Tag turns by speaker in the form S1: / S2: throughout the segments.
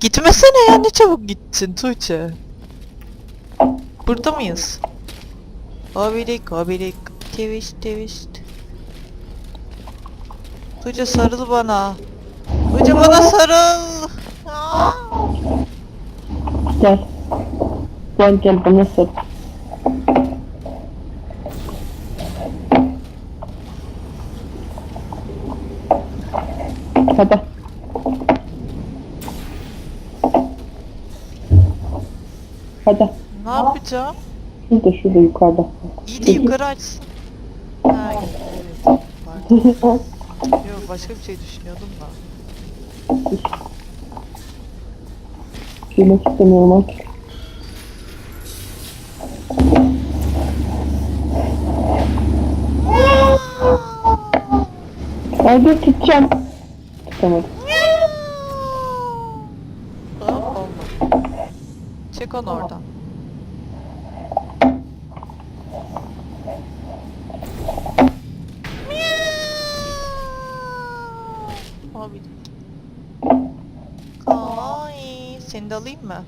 S1: Gitmesene ya ne çabuk gittin Tuğçe. Burada mıyız? Hobidik hobidik twist twist. Tuğçe sarıl bana. Tuğçe bana sarıl.
S2: Gel. Gel gel bana sor. Hadi. Hadi.
S1: Ne yapacağım?
S2: Şurada şurada yukarıda.
S1: İyi de yukarı açsın. Ha, evet. Pardon. Yok başka bir şey düşünüyordum da.
S2: Gülmek istemiyorum artık. Dur tutacağım. Tutamadım.
S1: Hop olmadı. Onu oradan. Abi. Ay, seni de alayım mı?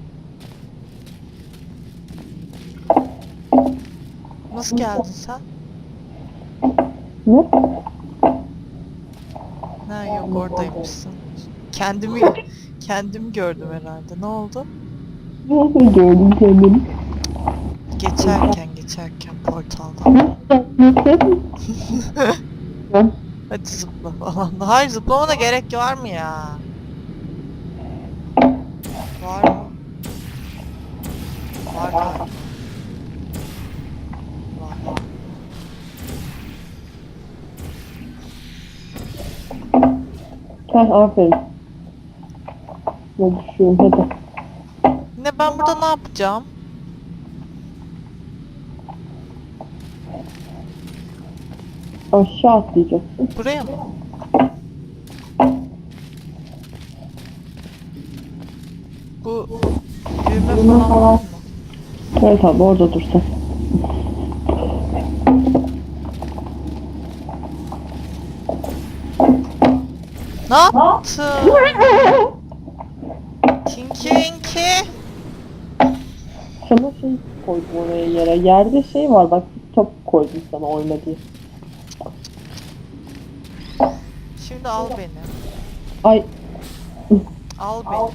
S1: Nasıl geldin sen?
S2: Ne?
S1: Ha yok oradaymışsın. Kendimi kendim gördüm herhalde. Ne oldu?
S2: Nerede gördün kendini?
S1: Geçerken geçerken portaldan. Hadi zıpla falan. Hayır zıplamana gerek var mı ya? Var mı? Var galiba.
S2: Heh aferin. Ne düşüyorum hadi.
S1: Ne ben burada ne yapacağım?
S2: Aşağı atlayacaksın.
S1: Buraya mı? Bu düğme falan var mı?
S2: Evet abi orada dur sen.
S1: Ne yaptın?
S2: Şey koydum oraya yere. Yerde şey var bak bir top koydum sana oyna diye.
S1: Şimdi al beni.
S2: Ay
S1: Al beni.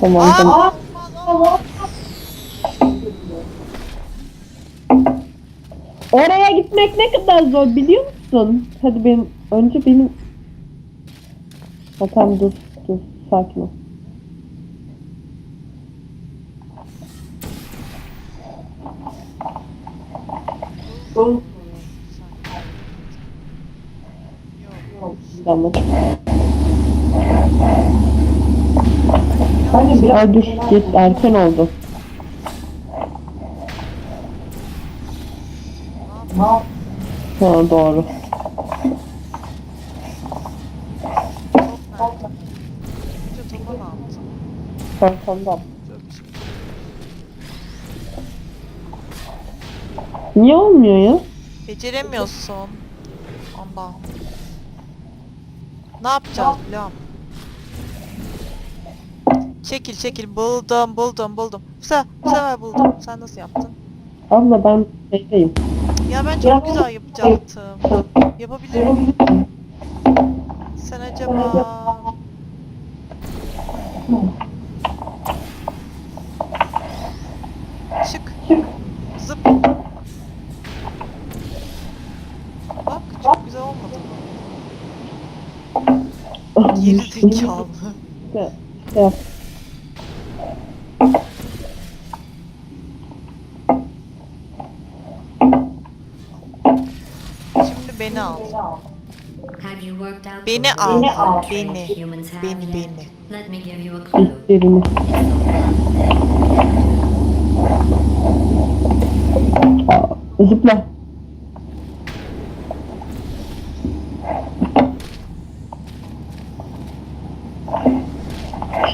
S2: tamam
S1: Aa,
S2: tamam. Oraya gitmek ne kadar zor biliyor musun? Hadi benim önce benim Ha tamam dur dur sakin ol. Tamam. Ay dur geç erken oldu. Ha doğru.
S1: Önce
S2: Niye olmuyor ya?
S1: Beceremiyorsun. Allah'ım. Ne yapacağız biliyor musun? Çekil çekil buldum buldum buldum. Bu sefer, bu sefer buldum. Sen nasıl yaptın?
S2: Abla ben şeydeyim.
S1: Ya ben çok güzel yapacaktım. Yapabilir miyim? Sen acaba... güzel olmadı mı? Geri zekalı.
S2: Ya, ya.
S1: Şimdi beni al. Beni al. Beni.
S3: have
S1: Beni beni.
S3: Let me give you a clue.
S2: İşlerini. Aa, Zıpla.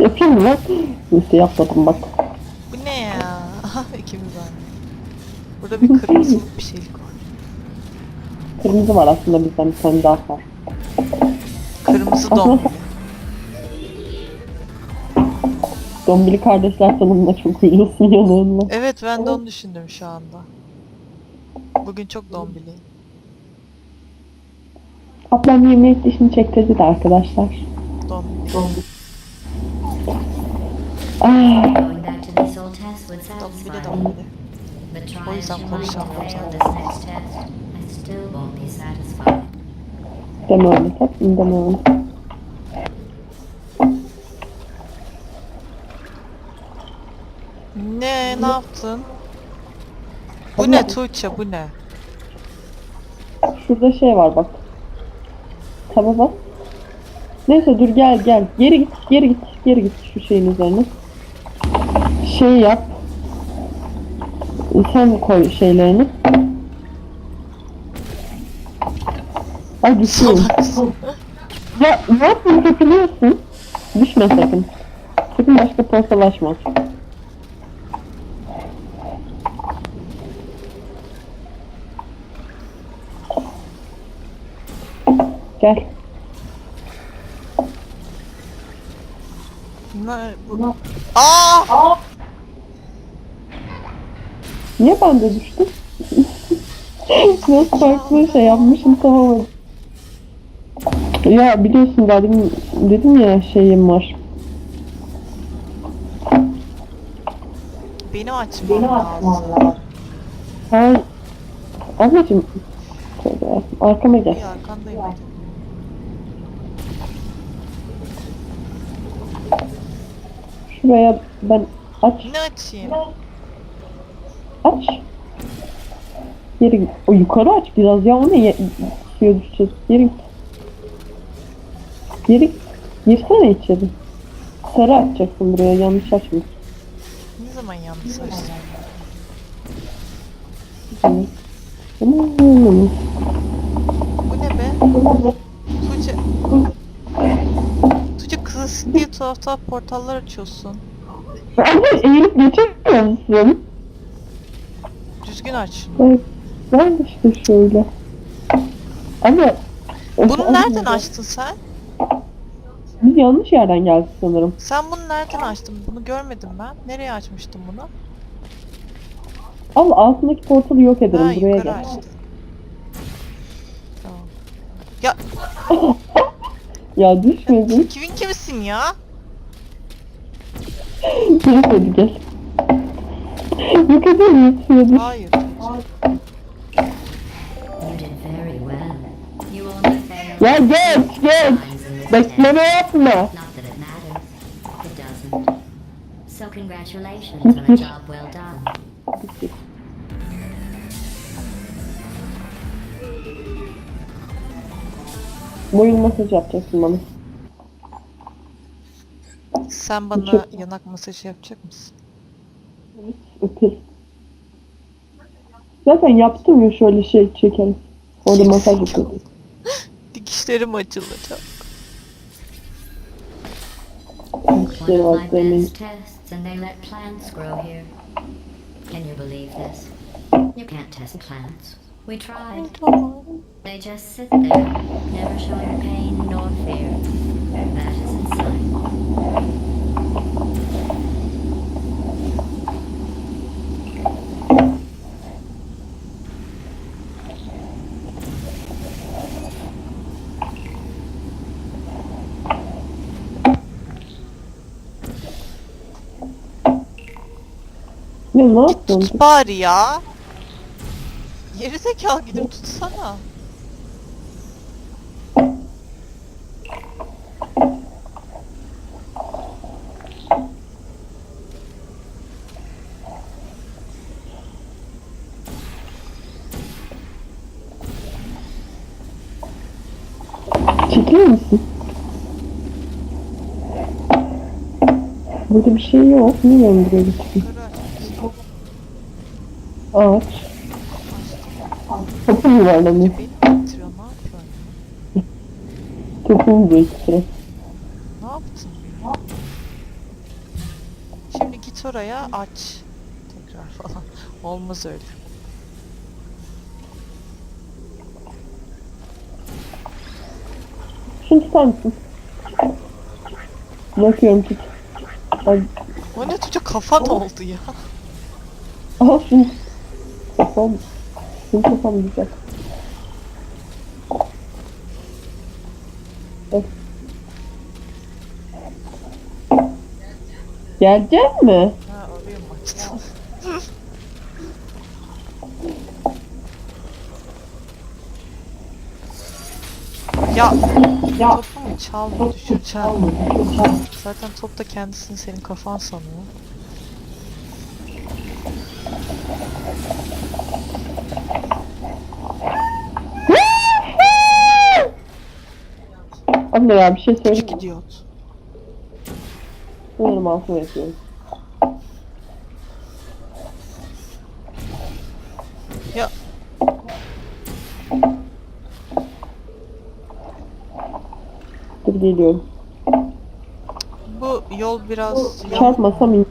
S2: Yapayım mı lan? Neyse yapmadım bak.
S1: Bu ne ya? Aha ikimiz aynı. Burada bir kırmızılık bir şeylik var.
S2: Kırmızı var aslında bizden bir tane daha var.
S1: Kırmızı don.
S2: Dombili kardeşler sonunda çok uyuyorsun yanağınla.
S1: Evet ben de onu düşündüm şu anda. Bugün çok dombiliyim.
S2: Ablam yemek dişini çektirdi de arkadaşlar.
S1: Dombili.
S2: Ah,
S3: But try
S1: O yüzden
S3: fail
S1: zaten.
S2: deme öyle.
S1: Ne ne yaptın? Bu ne Tuğçe bu ne?
S2: Şurada şey var bak. Taba bak. Neyse dur gel gel. Geri git geri git geri git şu şeyin üzerine. Şey yap. Sen koy şeylerini. Ay.
S1: Salaksın.
S2: Ya ne yapayım takılıyorsun? Düşme sakın. Sakın başka portal açma. Gel.
S1: Ne bu? Aa!
S2: Niye ben de düştüm? Biraz farklı şey yapmışım tamam. Ya biliyorsun daha demin dedim ya şeyim var.
S1: Benim açmam lazım.
S2: Ha, ablacım Tövbe, arkama gel.
S1: İyi arkandayım hadi.
S2: Şuraya ben aç
S1: Ne açayım?
S2: Aç. Geri git. O yukarı aç biraz ya o ne ye- suya düşeceğiz. Geri git. Geri git. Girsene içeri. Sarı açacaksın buraya yanlış açma.
S1: Ne zaman yanlış?
S2: Hmm. Hmm.
S1: Bu ne be? Tuğçe. Tuğçe klasik diye tuhaf tuhaf portallar açıyorsun.
S2: Eğilip geçemiyor musun?
S1: Düzgün aç.
S2: Evet. Ben işte şöyle. Ama
S1: Bunu nereden açtın sen?
S2: Biz yanlış yerden geldik sanırım.
S1: Sen bunu nereden açtın? Bunu görmedim ben. Nereye açmıştın bunu?
S2: Al altındaki portalı yok edelim
S1: Ha
S2: buraya
S1: yukarı
S2: gel.
S1: açtın. Tamam. Ya
S2: Ya düşmedin.
S1: kimin kimisin ya?
S2: Hadi gel. Yok edelim düşmedin.
S1: Hayır. Tuğçe.
S3: You did very well. You only failed
S2: Ya geç geç. Bekleme yapma.
S3: Not that it matters. It doesn't. So congratulations on a job well done.
S2: Boyun masaj yapacaksın bana.
S1: Sen bana
S2: Çok-
S1: yanak masajı yapacak mısın?
S2: Öpeyim. Zaten yaptım ya şöyle şey çekerim. Orada masaj yapıyordum.
S1: Dikişlerim açılacak.
S2: Dikişleri
S3: One of
S2: var
S3: my
S2: demeyin.
S3: best tests, and they let plants grow here. Can you believe this? You can't test plants. We tried. They just sit there, never showing pain
S2: Ya ne yapıyorsun?
S1: Tut bari ya. Geri zekalı gidip tutsana.
S2: Çekiyor musun? Burada bir şey yok. Niye buraya gittin?
S1: Yukarı açmışsın.
S2: Ağaç. Topu mu var
S1: bitiriyor? Ne yaptın? Şimdi git oraya aç. Tekrar falan. Olmaz öyle.
S2: Şunu tutar mısın? Bakıyorum tut. Ay,
S1: O ne Tuğçe kafan oldu ya.
S2: Şunu. Kafam. Şunu kafam güzel. Gelecek mi?
S1: Ha ya
S2: Ya.
S1: topumu çalma düşüreceğim. Zaten top da kendisini senin kafan sanıyor.
S2: Abla ya bir şey söyle.
S1: Küçük idiot.
S2: Sanırım altına yapıyorum.
S1: Ya
S2: Dur geliyorum.
S1: bu yol biraz.
S2: Çarpmasam in-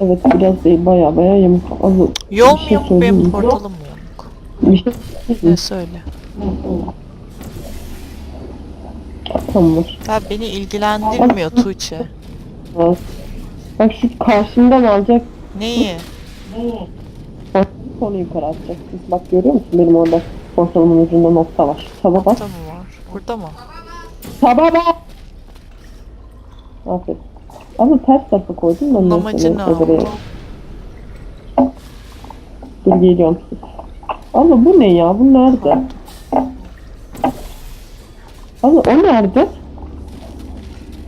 S2: Evet biraz değil baya baya yamuk. Abla
S1: Yol
S2: bir
S1: mu
S2: şey söyleyeyim
S1: benim
S2: mi?
S1: portalım mı yamuk?
S2: bir şey
S1: Ne söyle.
S2: Tamamdır.
S1: Ya beni ilgilendirmiyor Tuğçe.
S2: Evet. Bak şu karşımdan alacak
S1: Neyi?
S2: Bak sonra yukarı atacaksın. Bak görüyor musun benim orada portalımın ucunda nokta var. Taba bak.
S1: Burada mı var? Burada mı?
S2: Taba bak. Aferin. Ama ters tarafa koydum da
S1: Bunun amacı ne ama?
S2: Dur geliyorum. Abla bu ne ya? Bu nerede? Abla o nerede?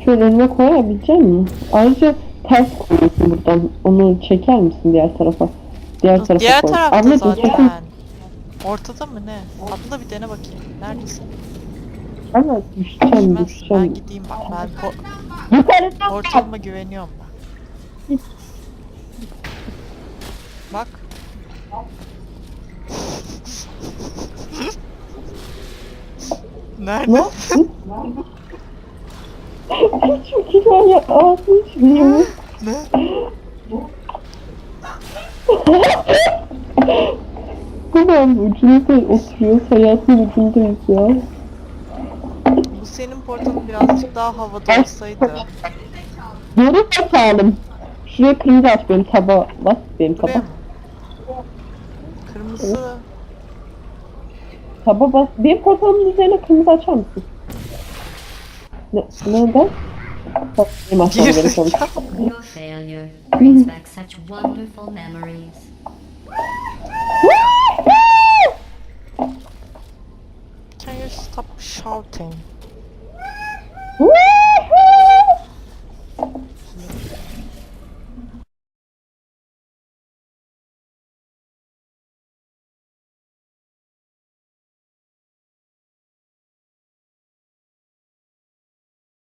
S2: Şöyle önüme koyabilecek misin? Ayrıca ters koyuyorsun buradan. Onu çeker misin diğer tarafa? Diğer tarafa
S1: Diğer
S2: koy.
S1: tarafta
S2: Abla,
S1: zaten.
S2: sakın-
S1: Ortada mı ne? Atla bir dene bakayım. Neredesin?
S2: Ama düşeceğim
S1: Düşmez. Ben
S2: düşeceğim.
S1: gideyim bak. Ben po-
S2: Yukarıdan bak.
S1: portalıma güveniyorum ben. Bak. Nerede?
S2: Çok güzel ya. Ağzını çıkıyor.
S1: Ne?
S2: Babam ucunda oturuyor. Hayatın ucundayız ya.
S1: Bu senin portalın birazcık daha havada olsaydı.
S2: Geri bakalım. Şuraya kırmızı aç benim taba. Bas benim
S1: Buraya
S2: taba.
S1: mı? Kırmızı.
S2: Taba bas. Benim portalımın üzerine kırmızı açar mısın? Ne, neden? Bak benim açmam gerekiyormuş.
S3: Your failure brings back such wonderful memories.
S1: Can you stop shouting?